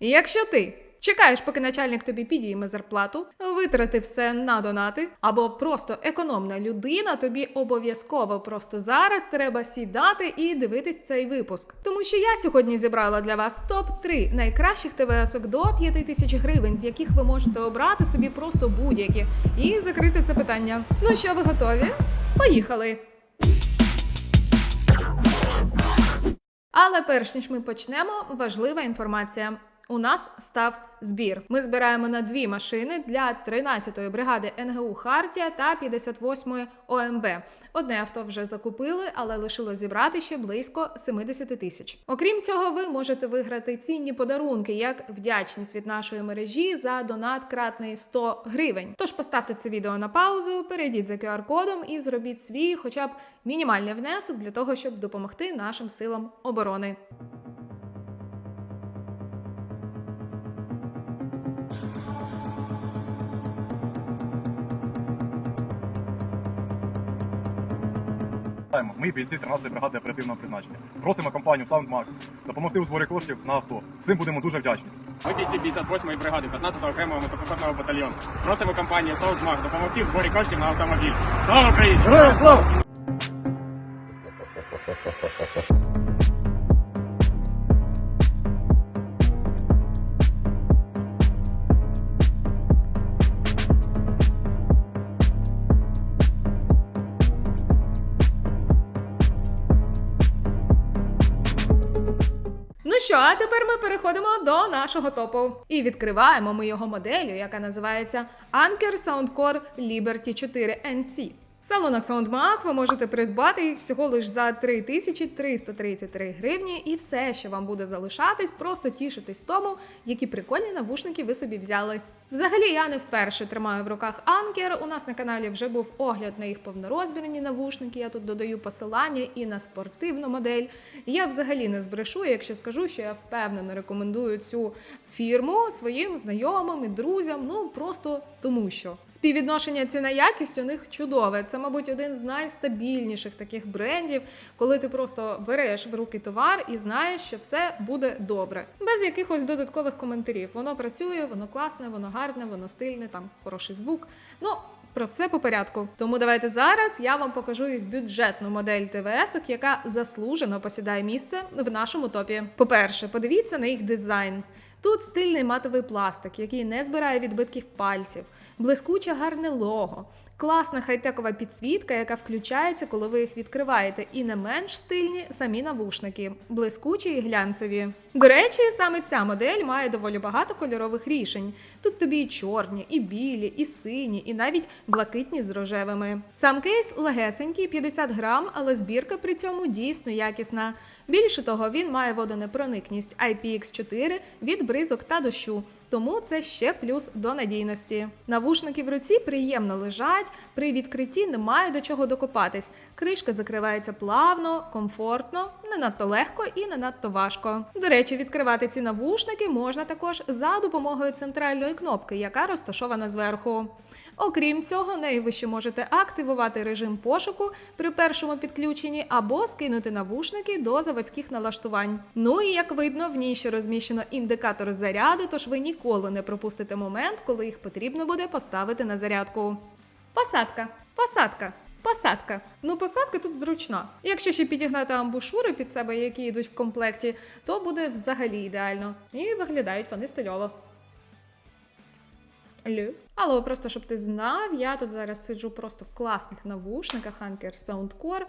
Якщо ти чекаєш, поки начальник тобі підійме зарплату, витратив все на донати, або просто економна людина, тобі обов'язково просто зараз треба сідати і дивитись цей випуск. Тому що я сьогодні зібрала для вас топ 3 найкращих ТВСок до 5 тисяч гривень, з яких ви можете обрати собі просто будь-які, і закрити це питання. Ну що, ви готові? Поїхали! Але перш ніж ми почнемо, важлива інформація. У нас став збір. Ми збираємо на дві машини для 13-ї бригади НГУ Хартія та 58-ї ОМБ. Одне авто вже закупили, але лишилось зібрати ще близько 70 тисяч. Окрім цього, ви можете виграти цінні подарунки як вдячність від нашої мережі за донат кратний 100 гривень. Тож поставте це відео на паузу, перейдіть за QR-кодом і зробіть свій, хоча б мінімальний внесок для того, щоб допомогти нашим силам оборони. Вітаємо. Ми бійці 13-ї бригади оперативного призначення. Просимо компанію SoundMark допомогти у зборі коштів на авто. Всім будемо дуже вдячні. Ми бійці 58-ї бригади 15-го окремого мотопехотного батальйону. Просимо компанію SoundMark допомогти у зборі коштів на автомобіль. Слава Україні! Героям слава! Що, а тепер ми переходимо до нашого топу і відкриваємо ми його моделю, яка називається Anker Soundcore Liberty 4 NC. В салонах SoundMag ви можете придбати їх всього лише за 3333 гривні, і все, що вам буде залишатись, просто тішитись тому, які прикольні навушники ви собі взяли. Взагалі, я не вперше тримаю в руках Anker. У нас на каналі вже був огляд на їх повнорозмірні навушники. Я тут додаю посилання і на спортивну модель. Я взагалі не збрешу, якщо скажу, що я впевнено рекомендую цю фірму своїм знайомим і друзям. Ну просто тому, що співвідношення ціна якість у них чудове. Це, мабуть, один з найстабільніших таких брендів, коли ти просто береш в руки товар і знаєш, що все буде добре, без якихось додаткових коментарів. Воно працює, воно класне, воно гарне, воно стильне, там хороший звук. Ну. Про все по порядку. Тому давайте зараз я вам покажу їх бюджетну модель ТВС, яка заслужено посідає місце в нашому топі. По-перше, подивіться на їх дизайн. Тут стильний матовий пластик, який не збирає відбитків пальців, блискуче гарне лого, класна хай-текова підсвітка, яка включається, коли ви їх відкриваєте, і не менш стильні самі навушники, блискучі і глянцеві. До речі, саме ця модель має доволі багато кольорових рішень. Тут тобі і чорні, і білі, і сині, і навіть блакитні з рожевими. Сам кейс легесенький, 50 грам, але збірка при цьому дійсно якісна. Більше того, він має водонепроникність IPX4 від бризок та дощу. Тому це ще плюс до надійності. Навушники в руці приємно лежать, при відкритті немає до чого докопатись. Кришка закривається плавно, комфортно, не надто легко і не надто важко. До речі, відкривати ці навушники можна також за допомогою центральної кнопки, яка розташована зверху. Окрім цього, нею ви ще можете активувати режим пошуку при першому підключенні або скинути навушники до заводських налаштувань. Ну і як видно, в ній ще розміщено індикатор заряду, тож ви ніколи не пропустите момент, коли їх потрібно буде поставити на зарядку. Посадка, посадка. Посадка. Ну, посадка тут зручна. Якщо ще підігнати амбушури під себе, які йдуть в комплекті, то буде взагалі ідеально. І виглядають вони стильово. Лю. Але просто щоб ти знав, я тут зараз сиджу просто в класних навушниках Anker Soundcore.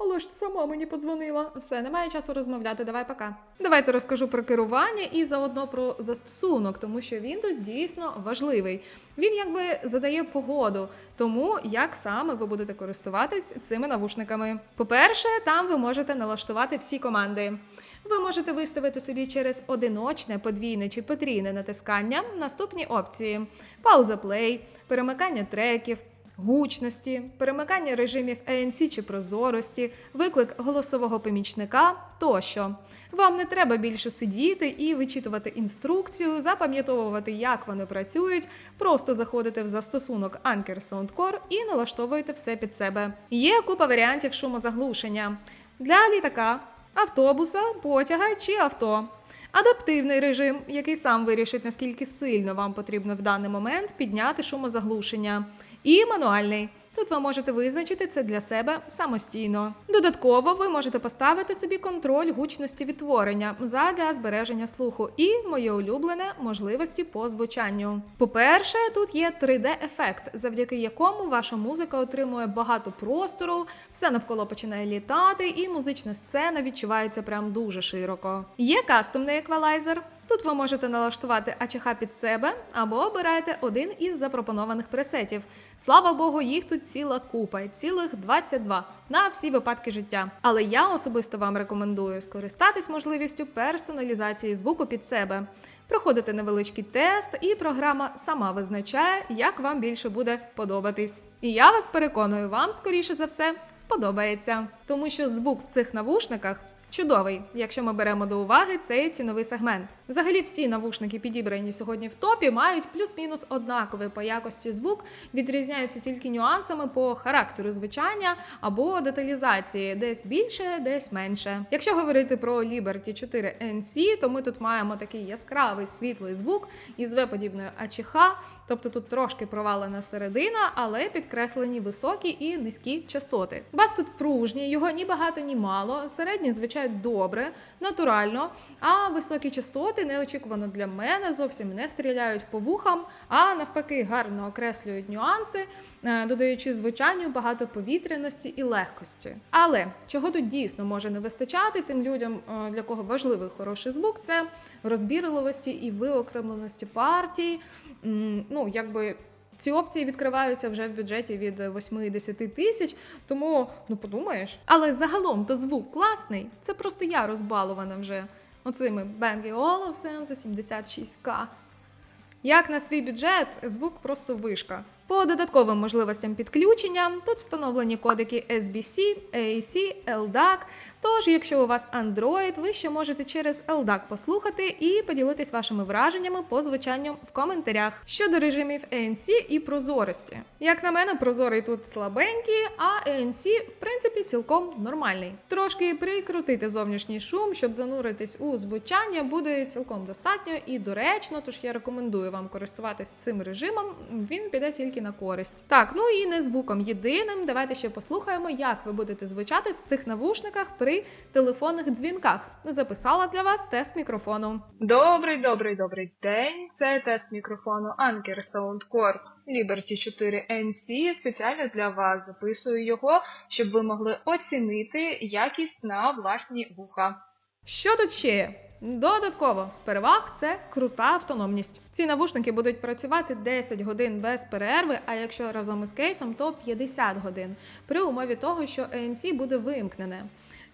Але ж сама мені подзвонила. Все, немає часу розмовляти. Давай пока. Давайте розкажу про керування і заодно про застосунок, тому що він тут дійсно важливий. Він якби задає погоду, тому як саме ви будете користуватись цими навушниками. По-перше, там ви можете налаштувати всі команди. Ви можете виставити собі через одиночне, подвійне чи потрійне натискання наступні опції: пауза плей, перемикання треків. Гучності, перемикання режимів ANC чи прозорості, виклик голосового помічника тощо. Вам не треба більше сидіти і вичитувати інструкцію, запам'ятовувати, як вони працюють. Просто заходите в застосунок Anker Soundcore і налаштовуєте все під себе. Є купа варіантів шумозаглушення для літака, автобуса, потяга чи авто. Адаптивний режим, який сам вирішить, наскільки сильно вам потрібно в даний момент підняти шумозаглушення. І мануальний. Тут ви можете визначити це для себе самостійно. Додатково ви можете поставити собі контроль гучності відтворення задля збереження слуху і моє улюблене можливості по звучанню. По-перше, тут є 3D-ефект, завдяки якому ваша музика отримує багато простору, все навколо починає літати, і музична сцена відчувається прям дуже широко. Є кастомний еквалайзер. Тут ви можете налаштувати АЧХ під себе або обираєте один із запропонованих пресетів. Слава Богу, їх тут ціла купа, цілих 22 на всі випадки життя. Але я особисто вам рекомендую скористатись можливістю персоналізації звуку під себе. Проходите невеличкий тест, і програма сама визначає, як вам більше буде подобатись. І я вас переконую, вам скоріше за все сподобається, тому що звук в цих навушниках Чудовий, якщо ми беремо до уваги цей ціновий сегмент. Взагалі, всі навушники, підібрані сьогодні в топі, мають плюс-мінус однаковий по якості звук, відрізняються тільки нюансами по характеру звучання або деталізації, десь більше, десь менше. Якщо говорити про Liberty 4 NC, то ми тут маємо такий яскравий світлий звук із В-подібною АЧХ, Тобто тут трошки провалена середина, але підкреслені високі і низькі частоти. Бас тут пружній, його ні багато, ні мало. Середні звучають добре, натурально. А високі частоти неочікувано для мене зовсім не стріляють по вухам, а навпаки, гарно окреслюють нюанси, е, додаючи звучанню багато повітряності і легкості. Але чого тут дійсно може не вистачати тим людям, е, для кого важливий хороший звук, це розбірливості і виокремленості партій. Ну, якби ці опції відкриваються вже в бюджеті від 8-10 тисяч, тому ну подумаєш. Але загалом то звук класний. Це просто я розбалована вже оцими Bang Olufsen за 76к. Як на свій бюджет, звук просто вишка. По додатковим можливостям підключення тут встановлені кодики SBC, AAC, LDAC. Тож, якщо у вас Android, ви ще можете через LDAC послухати і поділитись вашими враженнями по звучанню в коментарях щодо режимів ANC і прозорості. Як на мене, прозорий тут слабенький, а ANC, в принципі, цілком нормальний. Трошки прикрутити зовнішній шум, щоб зануритись у звучання, буде цілком достатньо і доречно. Тож я рекомендую вам користуватись цим режимом. Він піде тільки на користь. Так, ну і не звуком єдиним. Давайте ще послухаємо, як ви будете звучати в цих навушниках при телефонних дзвінках. Записала для вас тест мікрофону. Добрий, добрий, добрий день. Це тест мікрофону Anker Soundcore Liberty 4 NC. Спеціально для вас записую його, щоб ви могли оцінити якість на власні вуха. Що тут ще є? Додатково з переваг це крута автономність. Ці навушники будуть працювати 10 годин без перерви, а якщо разом із кейсом, то 50 годин при умові того, що ANC буде вимкнене.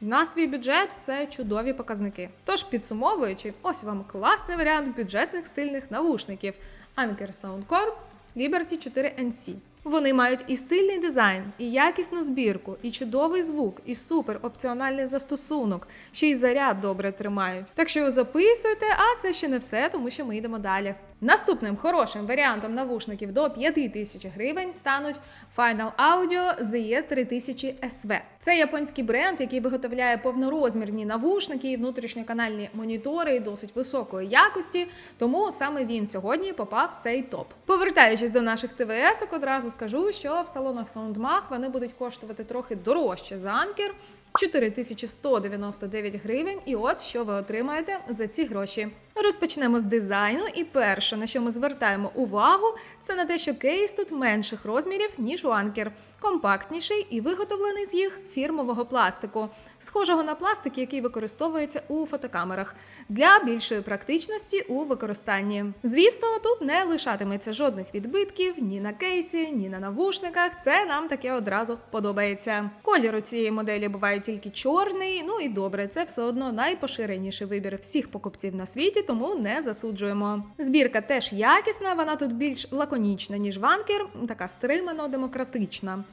На свій бюджет це чудові показники. Тож, підсумовуючи, ось вам класний варіант бюджетних стильних навушників Anker Soundcore Liberty 4 NC. Вони мають і стильний дизайн, і якісну збірку, і чудовий звук, і супер опціональний застосунок, ще й заряд добре тримають. Так що записуйте, а це ще не все, тому що ми йдемо далі. Наступним хорошим варіантом навушників до 5000 гривень стануть Final Audio ZE 3000 SV. Це японський бренд, який виготовляє повнорозмірні навушники внутрішньоканальні монітори досить високої якості, тому саме він сьогодні попав в цей топ. Повертаючись до наших ТВС, одразу скажу, що в салонах SoundMag вони будуть коштувати трохи дорожче за анкер 4199 гривень. І от що ви отримаєте за ці гроші. Розпочнемо з дизайну, і перше, на що ми звертаємо увагу, це на те, що кейс тут менших розмірів, ніж у анкер, компактніший і виготовлений з їх фірмового пластику, схожого на пластик, який використовується у фотокамерах, для більшої практичності у використанні. Звісно, тут не лишатиметься жодних відбитків ні на кейсі, ні на навушниках. Це нам таке одразу подобається. Колір у цієї моделі буває тільки чорний. Ну і добре, це все одно найпоширеніший вибір всіх покупців на світі, тому не засуджуємо. Збірка теж якісна, вона тут більш лаконічна, ніж ванкер, така стримано демократична.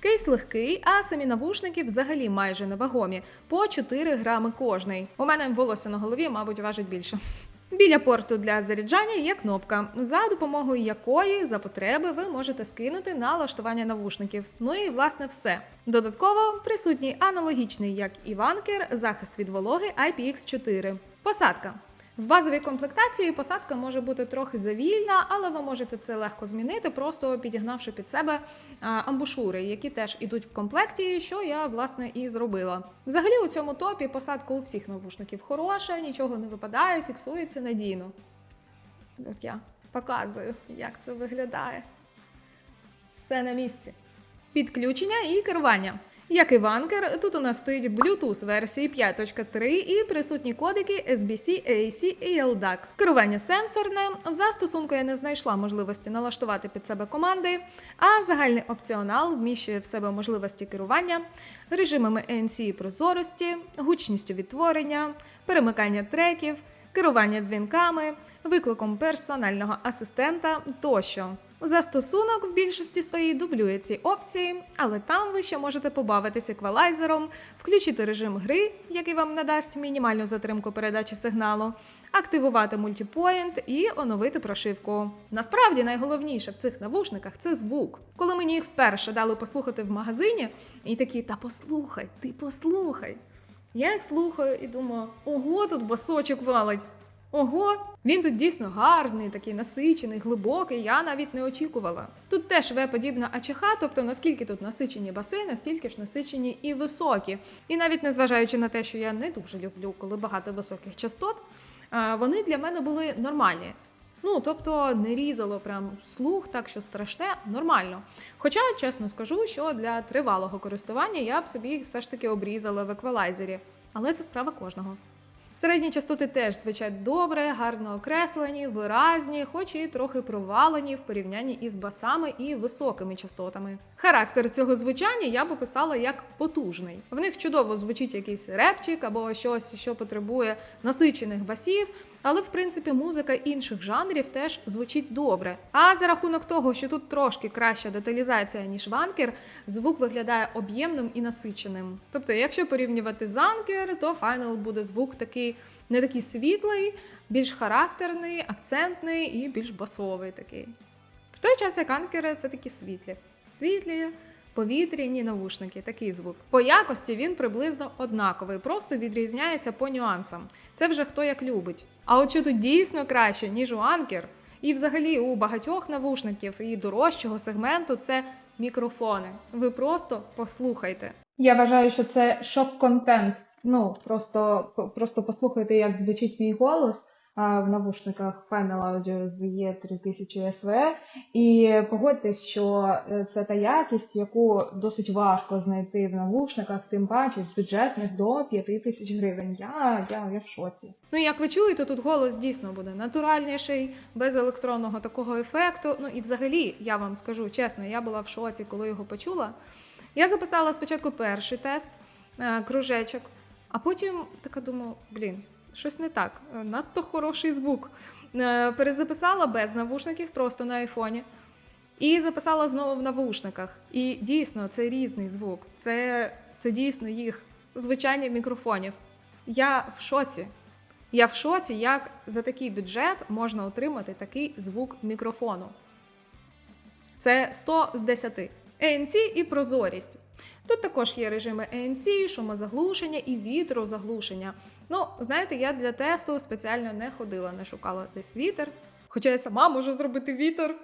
Кейс легкий, а самі навушники взагалі майже невагомі, по 4 грами кожний. У мене волосся на голові, мабуть, важить більше. Біля порту для заряджання є кнопка, за допомогою якої за потреби ви можете скинути налаштування навушників. Ну і власне все. Додатково присутній аналогічний, як і ванкер, захист від вологи IPX4. Посадка. В базовій комплектації посадка може бути трохи завільна, але ви можете це легко змінити, просто підігнавши під себе амбушури, які теж ідуть в комплекті, що я власне і зробила. Взагалі у цьому топі посадка у всіх навушників хороша, нічого не випадає, фіксується надійно. От я показую, як це виглядає. Все на місці. Підключення і керування. Як і ванкер, тут у нас стоїть Bluetooth версії 5.3 і присутні кодики SBC, AAC і LDAC. Керування сенсорне. В застосунку я не знайшла можливості налаштувати під себе команди, а загальний опціонал вміщує в себе можливості керування режимами ANC і прозорості, гучністю відтворення, перемикання треків, керування дзвінками, викликом персонального асистента тощо. Застосунок в більшості своїй дублює ці опції, але там ви ще можете побавитися еквалайзером, включити режим гри, який вам надасть мінімальну затримку передачі сигналу, активувати мультіпоінт і оновити прошивку. Насправді найголовніше в цих навушниках це звук. Коли мені їх вперше дали послухати в магазині, і такі, та послухай, ти послухай. Я їх слухаю і думаю, ого, тут басочок валить. Ого, він тут дійсно гарний, такий насичений, глибокий. Я навіть не очікувала. Тут теж В-подібна АЧХ, тобто наскільки тут насичені баси, настільки ж насичені і високі. І навіть незважаючи на те, що я не дуже люблю, коли багато високих частот, вони для мене були нормальні. Ну, тобто не різало прям слух, так що страшне, нормально. Хоча, чесно скажу, що для тривалого користування я б собі все ж таки обрізала в еквалайзері. Але це справа кожного. Середні частоти теж звучать добре, гарно окреслені, виразні, хоч і трохи провалені в порівнянні із басами і високими частотами. Характер цього звучання я б описала як потужний. В них чудово звучить якийсь репчик або щось, що потребує насичених басів. Але в принципі музика інших жанрів теж звучить добре. А за рахунок того, що тут трошки краща деталізація ніж ванкер, звук виглядає об'ємним і насиченим. Тобто, якщо порівнювати з анкер, то Final буде звук такий не такий світлий, більш характерний, акцентний і більш басовий такий. В той час як анкери це такі світлі. Світлі, повітряні навушники, такий звук. По якості він приблизно однаковий, просто відрізняється по нюансам. Це вже хто як любить. А от що тут дійсно краще, ніж у анкер, і взагалі у багатьох навушників і дорожчого сегменту це мікрофони. Ви просто послухайте. Я вважаю, що це шок-контент. Ну просто, просто послухайте, як звучить мій голос в навушниках Final Audio з E3000 SV. І погодьтесь, що е, це та якість, яку досить важко знайти в навушниках, тим паче з бюджетних до 5 тисяч гривень. Я, я, я в шоці. Ну як ви чуєте, тут голос дійсно буде натуральніший, без електронного такого ефекту. Ну і взагалі, я вам скажу чесно, я була в шоці, коли його почула. Я записала спочатку перший тест, е, кружечок, а потім така думаю, блін, щось не так. Надто хороший звук. Е, Перезаписала без навушників, просто на айфоні. І записала знову в навушниках. І дійсно, це різний звук. Це, це дійсно їх звучання мікрофонів. Я в шоці. Я в шоці, як за такий бюджет можна отримати такий звук мікрофону. Це 100 з 10. ANC і прозорість. Тут також є режими ANC, шумозаглушення і вітрозаглушення. Ну, знаєте, я для тесту спеціально не ходила, не шукала десь вітер. Хоча я сама можу зробити вітер.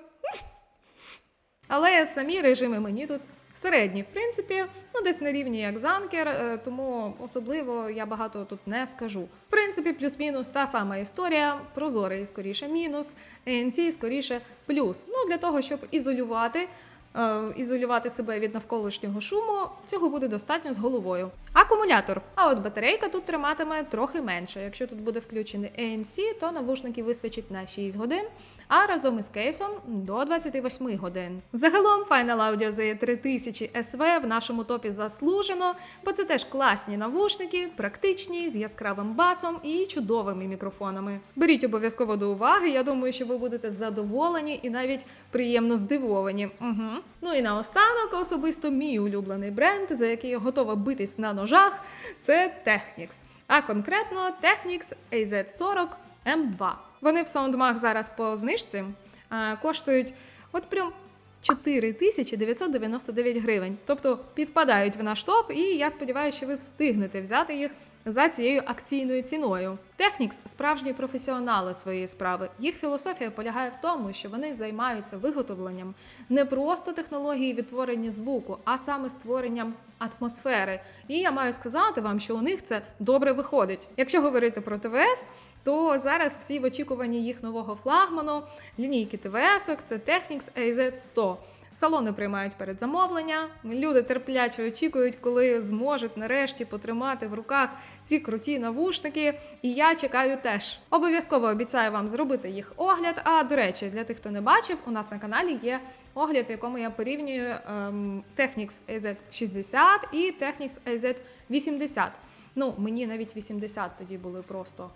Але самі режими мені тут середні, в принципі, ну десь на рівні як занкер, е, тому особливо я багато тут не скажу. В принципі, плюс-мінус та сама історія. Прозорий скоріше мінус, ANC скоріше плюс. Ну для того, щоб ізолювати. Е, Ізолювати себе від навколишнього шуму, цього буде достатньо з головою. Акумулятор. А от батарейка тут триматиме трохи менше. Якщо тут буде включений ANC, то навушників вистачить на 6 годин, а разом із кейсом до 28 годин. Загалом Final Audio Z3000 SV в нашому топі заслужено, бо це теж класні навушники, практичні, з яскравим басом і чудовими мікрофонами. Беріть обов'язково до уваги. Я думаю, що ви будете задоволені і навіть приємно здивовані. Угу. Ну і наостанок, особисто мій улюблений бренд, за який я готова битись на ножах, це Technics. А конкретно Technics AZ40 M2. Вони в SoundMag зараз по знижці а, коштують от прям 4999 гривень. Тобто підпадають в наш топ, і я сподіваюся, що ви встигнете взяти їх за цією акційною ціною. Technics – справжні професіонали своєї справи. Їх філософія полягає в тому, що вони займаються виготовленням не просто технології відтворення звуку, а саме створенням атмосфери. І я маю сказати вам, що у них це добре виходить. Якщо говорити про ТВС, то зараз всі в очікуванні їх нового флагману лінійки ТВС, це Technics AZ100. Салони приймають передзамовлення. Люди терпляче очікують, коли зможуть нарешті потримати в руках ці круті навушники. І я чекаю теж. Обов'язково обіцяю вам зробити їх огляд. А до речі, для тих, хто не бачив, у нас на каналі є огляд, в якому я порівнюю ем, Technics AZ60 і Technics AZ80. Ну, мені навіть 80 тоді були просто.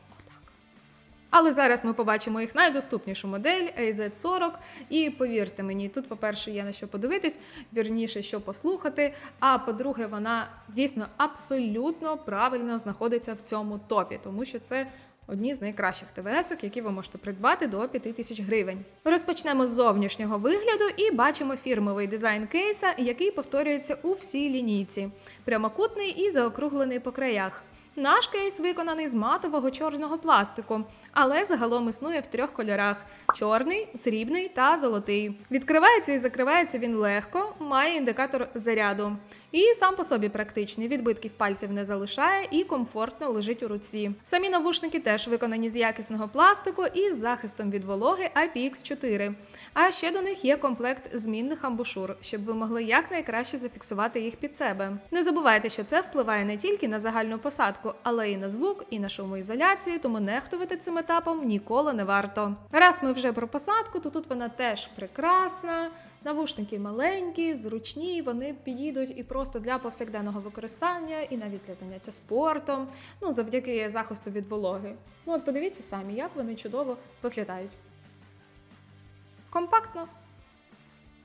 Але зараз ми побачимо їх найдоступнішу модель AZ40. І повірте мені, тут, по-перше, є на що подивитись, вірніше, що послухати. А по-друге, вона дійсно абсолютно правильно знаходиться в цьому топі, тому що це. Одні з найкращих ТВС, які ви можете придбати до 5 тисяч гривень. Розпочнемо з зовнішнього вигляду і бачимо фірмовий дизайн кейса, який повторюється у всій лінійці. Прямокутний і заокруглений по краях. Наш кейс виконаний з матового чорного пластику, але загалом існує в трьох кольорах: чорний, срібний та золотий. Відкривається і закривається він легко, має індикатор заряду. І сам по собі практичний, відбитків пальців не залишає і комфортно лежить у руці. Самі навушники теж виконані з якісного пластику і з захистом від вологи IPX4. А ще до них є комплект змінних амбушур, щоб ви могли якнайкраще зафіксувати їх під себе. Не забувайте, що це впливає не тільки на загальну посадку, але й на звук, і на шумоізоляцію, тому нехтувати цим етапом ніколи не варто. Раз ми вже про посадку, то тут вона теж прекрасна. Навушники маленькі, зручні, вони підійдуть і просто для повсякденного використання, і навіть для заняття спортом, ну завдяки захисту від вологи. Ну от подивіться самі, як вони чудово виглядають. Компактно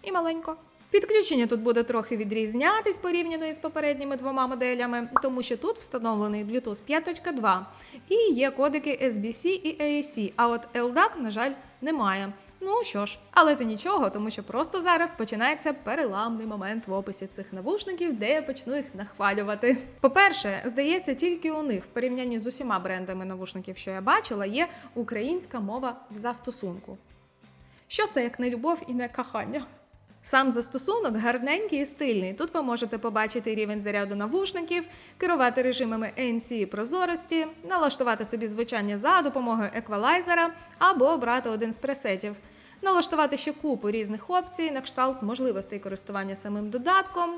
і маленько. Підключення тут буде трохи відрізнятись порівняно із попередніми двома моделями, тому що тут встановлений Bluetooth 5.2 і є кодики SBC і AAC, а от LDAC, на жаль, немає. Ну що ж, але то нічого, тому що просто зараз починається переламний момент в описі цих навушників, де я почну їх нахвалювати. По-перше, здається, тільки у них в порівнянні з усіма брендами навушників, що я бачила, є українська мова в застосунку. Що це як не любов і не кохання? Сам застосунок гарненький і стильний. Тут ви можете побачити рівень заряду навушників, керувати режимами ANC прозорості, налаштувати собі звучання за допомогою еквалайзера або обрати один з пресетів, налаштувати ще купу різних опцій на кшталт можливостей користування самим додатком.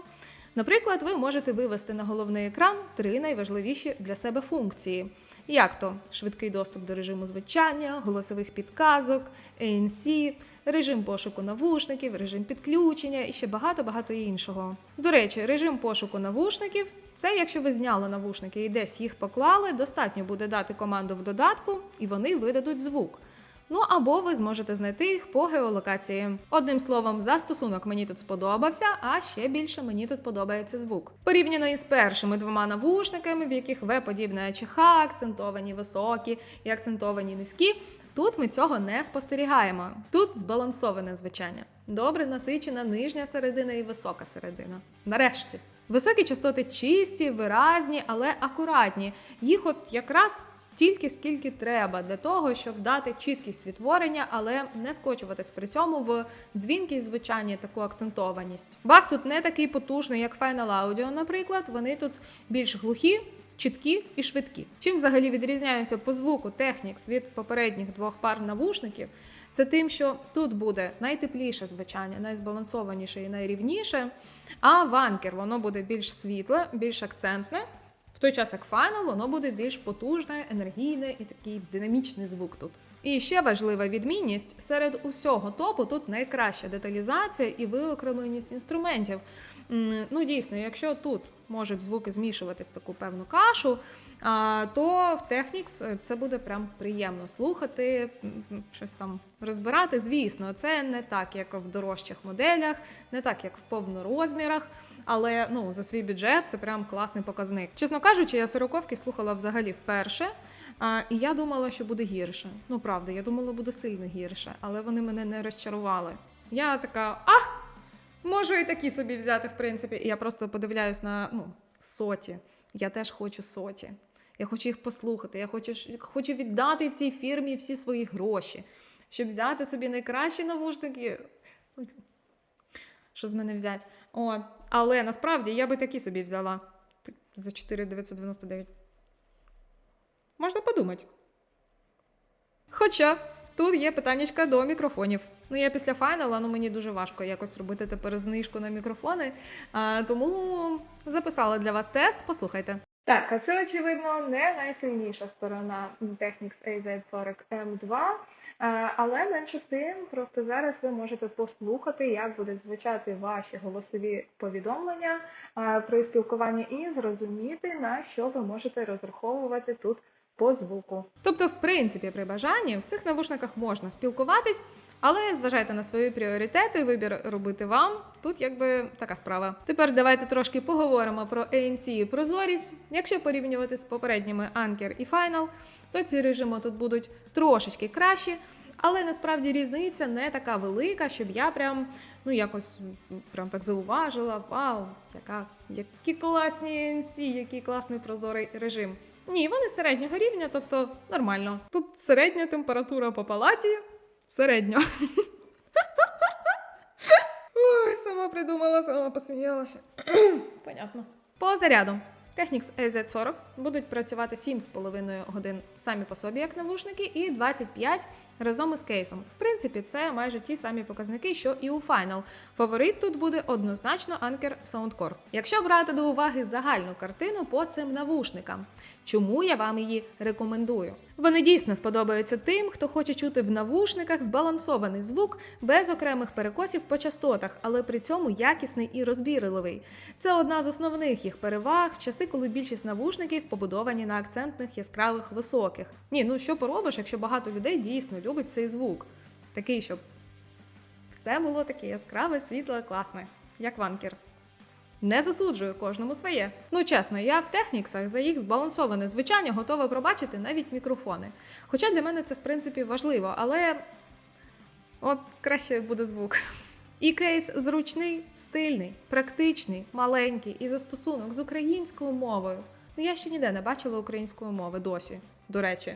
Наприклад, ви можете вивести на головний екран три найважливіші для себе функції. Як то швидкий доступ до режиму звучання, голосових підказок, ANC, режим пошуку навушників, режим підключення і ще багато-багато іншого. До речі, режим пошуку навушників це якщо ви зняли навушники і десь їх поклали, достатньо буде дати команду в додатку, і вони видадуть звук. Ну або ви зможете знайти їх по геолокації. Одним словом, застосунок мені тут сподобався, а ще більше мені тут подобається звук. Порівняно із першими двома навушниками, в яких В-подібна ЧХ, акцентовані високі і акцентовані низькі. Тут ми цього не спостерігаємо. Тут збалансоване звучання. Добре насичена нижня середина і висока середина. Нарешті. Високі частоти чисті, виразні, але акуратні. Їх от якраз стільки, скільки треба для того, щоб дати чіткість відтворення, але не скочуватись при цьому в дзвінкість звучання, таку акцентованість. Бас тут не такий потужний, як Final Audio, наприклад. Вони тут більш глухі. Чіткі і швидкі. Чим взагалі відрізняються по звуку Technics від попередніх двох пар навушників, це тим, що тут буде найтепліше звучання, найзбалансованіше і найрівніше, а ванкер воно буде більш світле, більш акцентне. В той час, як Final, воно буде більш потужне, енергійне і такий динамічний звук тут. І ще важлива відмінність: серед усього топу тут найкраща деталізація і виокремленість інструментів. Ну, дійсно, якщо тут можуть звуки змішуватись в таку певну кашу, то в Technics це буде прям приємно слухати, щось там розбирати. Звісно, це не так, як в дорожчих моделях, не так, як в повнорозмірах. Але ну за свій бюджет це прям класний показник. Чесно кажучи, я сороковки слухала взагалі вперше, і я думала, що буде гірше. Ну правда, я думала, буде сильно гірше, але вони мене не розчарували. Я така, а можу і такі собі взяти, в принципі. І я просто подивляюсь на ну, соті. Я теж хочу соті. Я хочу їх послухати. Я хочу, хочу віддати цій фірмі всі свої гроші, щоб взяти собі найкращі навушники. Що з мене взяти? От. Але насправді я би такі собі взяла за 4,999. Можна подумати. Хоча тут є питаннячка до мікрофонів. Ну, я після файнала, ну мені дуже важко якось робити тепер знижку на мікрофони. А, тому записала для вас тест. Послухайте. Так, а це очевидно не найсильніша сторона Technics AZ40M2. Е, Але менше з тим, просто зараз ви можете послухати, як будуть звучати ваші голосові повідомлення при спілкуванні і зрозуміти, на що ви можете розраховувати тут по звуку. Тобто, в принципі, при бажанні в цих навушниках можна спілкуватись, але зважайте на свої пріоритети, вибір робити вам. Тут якби така справа. Тепер давайте трошки поговоримо про ANC і прозорість. Якщо порівнювати з попередніми Anker і Final, то ці режими тут будуть трошечки кращі. Але насправді різниця не така велика, щоб я прям ну якось прям так зауважила. Вау, яка які класні ANC, який класний прозорий режим. Ні, вони середнього рівня, тобто нормально. Тут середня температура по палаті. Середньо. Сама придумала, сама посміялася. Понятно. По заряду. Technics AZ40 будуть працювати 7,5 годин самі по собі, як навушники, і 25 разом із кейсом. В принципі, це майже ті самі показники, що і у Final. Фаворит тут буде однозначно Anker Soundcore. Якщо брати до уваги загальну картину по цим навушникам, чому я вам її рекомендую? Вони дійсно сподобаються тим, хто хоче чути в навушниках збалансований звук без окремих перекосів по частотах, але при цьому якісний і розбірливий. Це одна з основних їх переваг в часи, коли більшість навушників побудовані на акцентних яскравих високих. Ні, ну що поробиш, якщо багато людей дійсно любить цей звук, такий, щоб все було таке яскраве, світле, класне, як ванкер. Не засуджую кожному своє. Ну чесно, я в техніксах за їх збалансоване звучання готова пробачити навіть мікрофони. Хоча для мене це в принципі важливо, але от краще буде звук. І кейс зручний, стильний, практичний, маленький і застосунок з українською мовою. Ну я ще ніде не бачила української мови досі. До речі.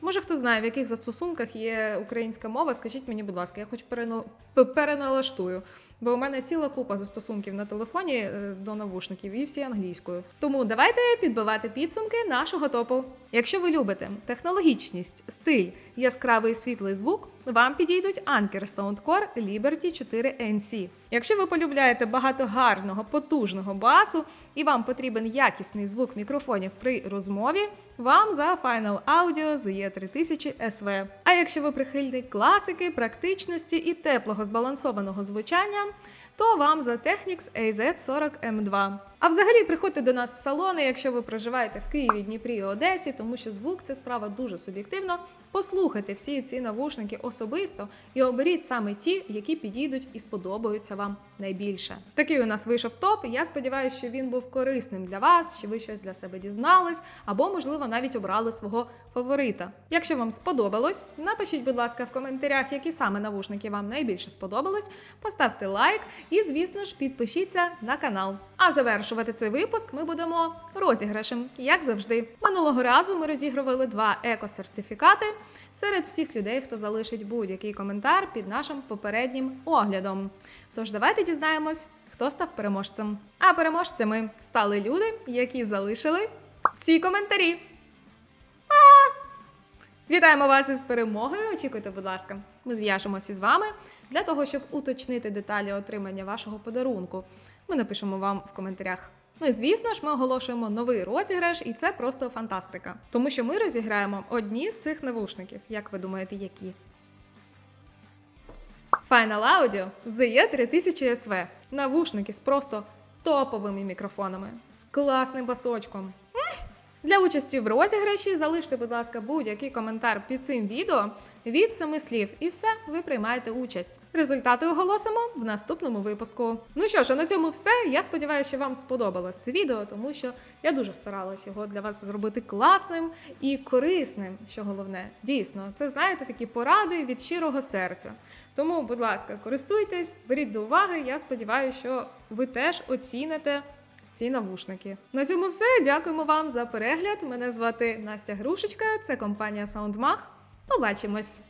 Може, хто знає, в яких застосунках є українська мова, скажіть мені, будь ласка, я хоч перена- п- переналаштую. Бо у мене ціла купа застосунків на телефоні е, до навушників і всі англійською. Тому давайте підбивати підсумки нашого топу. Якщо ви любите технологічність, стиль, яскравий світлий звук, вам підійдуть Anker Soundcore Liberty 4 NC. Якщо ви полюбляєте багато гарного, потужного басу і вам потрібен якісний звук мікрофонів при розмові, вам за Final Audio ZE3000 SV. А якщо ви прихильник класики, практичності і теплого збалансованого звучання, то вам за Technics AZ40M2. А взагалі приходьте до нас в салони, якщо ви проживаєте в Києві, Дніпрі і Одесі, тому що звук це справа дуже суб'єктивно. Послухайте всі ці навушники особисто і оберіть саме ті, які підійдуть і сподобаються вам найбільше. Такий у нас вийшов топ. Я сподіваюся, що він був корисним для вас, що ви щось для себе дізнались, або, можливо, навіть обрали свого фаворита. Якщо вам сподобалось, напишіть, будь ласка, в коментарях, які саме навушники вам найбільше сподобались. Поставте лайк і, звісно ж, підпишіться на канал. А завершувати цей випуск ми будемо розіграшем, як завжди. Минулого разу ми розігрували два еко-сертифікати серед всіх людей, хто залишить будь-який коментар під нашим попереднім оглядом. Тож давайте дізнаємось, хто став переможцем. А переможцями стали люди, які залишили ці коментарі. Вітаємо вас із перемогою. Очікуйте, будь ласка. Ми зв'яжемося з вами для того, щоб уточнити деталі отримання вашого подарунку. Ми напишемо вам в коментарях. Ну і звісно ж, ми оголошуємо новий розіграш, і це просто фантастика. Тому що ми розіграємо одні з цих навушників. Як ви думаєте, які? Final Audio ZE 3000 SV. Навушники з просто топовими мікрофонами, з класним басочком. Для участі в розіграші залиште, будь ласка, будь-який коментар під цим відео від семи слів, і все, ви приймаєте участь. Результати оголосимо в наступному випуску. Ну що ж, а на цьому все. Я сподіваюся, що вам сподобалось це відео, тому що я дуже старалась його для вас зробити класним і корисним. Що головне, дійсно, це знаєте такі поради від щирого серця. Тому, будь ласка, користуйтесь, беріть до уваги. Я сподіваюся, що ви теж оціните ці навушники. На цьому все. Дякуємо вам за перегляд. Мене звати Настя Грушечка. Це компанія SoundMag. Побачимось!